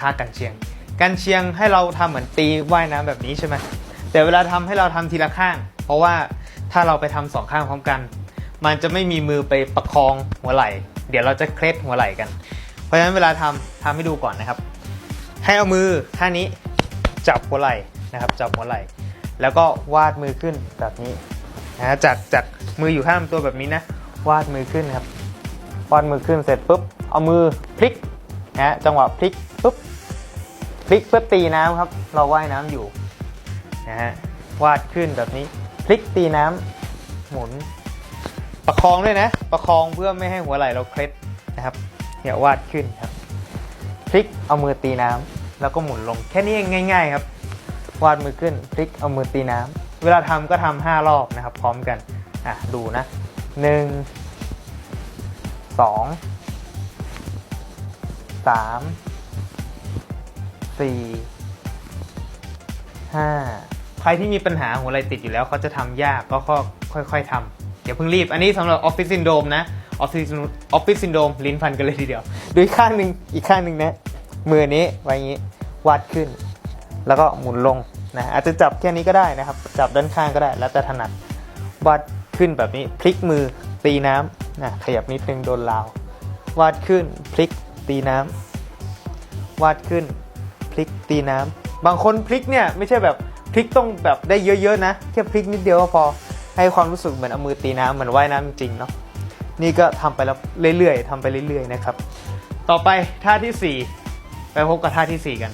ท่ากันเชียง กันเชียงให้เราทำเหมือนตีว่ายน้ำแบบนี้ใช่ไหมแต่เวลาทำให้เราทำทีละข้าง เพราะว่าถ้าเราไปทำสองข้างพร้อมกัน มันจะไม่มีมือไปประคองหัวไหล่ เดี๋ยวเราจะเคล็ดหัวไหล่กัน เพราะฉะนั้นเวลาทำทำให้ดูก่อนนะครับ ให้เอามือท่านี้จับหัวไหล่นะครับ จับหัวไหล่ แล้วก็วาดมือขึ้นแบบนี้นะจากจากมืออยู่ข้างลำตัวแบบนี้นะ วาดมือขึ้นครับ วาดมือขึ้นเสร็จปุ๊บ เอามือพลิก นะฮะจังหวะพลิกปุ๊บพลิกเพื่อตีน้ำครับ เราว่ายน้ำอยู่นะฮะวาดขึ้นแบบนี้พลิกตีน้ำหมุน ประคองด้วยนะ ประคองเพื่อไม่ให้หัวไหล่เราเคล็ดนะครับเนี่ยวาดขึ้นครับ พลิกเอามือตีน้ำแล้วก็หมุนลงแค่นี้เองง่าย ๆ ครับ วาดมือขึ้นพลิกเอามือตีน้ำเวลาทำก็ทำห้ารอบนะครับ พร้อมกันอะดูนะหนึ่ง สามสี่ห้าใครที่มีปัญหาหัวไหล่ติดอยู่แล้วเขาจะทำยากก็ค่อยๆทำอย่าเพิ่งรีบ อันนี้สำหรับออฟฟิศซินโดมนะออฟฟิศออฟฟิศซินโดมลิ้นพันกันเลยทีเดียว ดูอีกข้างหนึ่งอีกข้างหนึ่งนะ มือนี้ไว้อย่างนี้วาดขึ้น แล้วก็หมุนลงนะอาจจะจับแค่นี้ก็ได้นะครับ จับด้านข้างก็ได้ แล้วแต่ถนัดวาดขึ้นแบบนี้พลิกมือตีน้ำนะขยับนิดนึงโดนราววาดขึ้นพลิก ตีน้ำวาดขึ้น พลิกตีน้ำบางคนพลิกเนี่ยไม่ใช่แบบพลิกต้องแบบได้เยอะๆนะแค่พลิกนิดเดียวก็พอให้ความรู้สึกเหมือนเอามือตีน้ำเหมือนว่ายน้ำจริงเนาะนี่ก็ทำไปแล้วเรื่อยๆทำไปเรื่อยๆนะครับ ต่อไปท่าที่สี่ไปพบกับท่าที่สี่กัน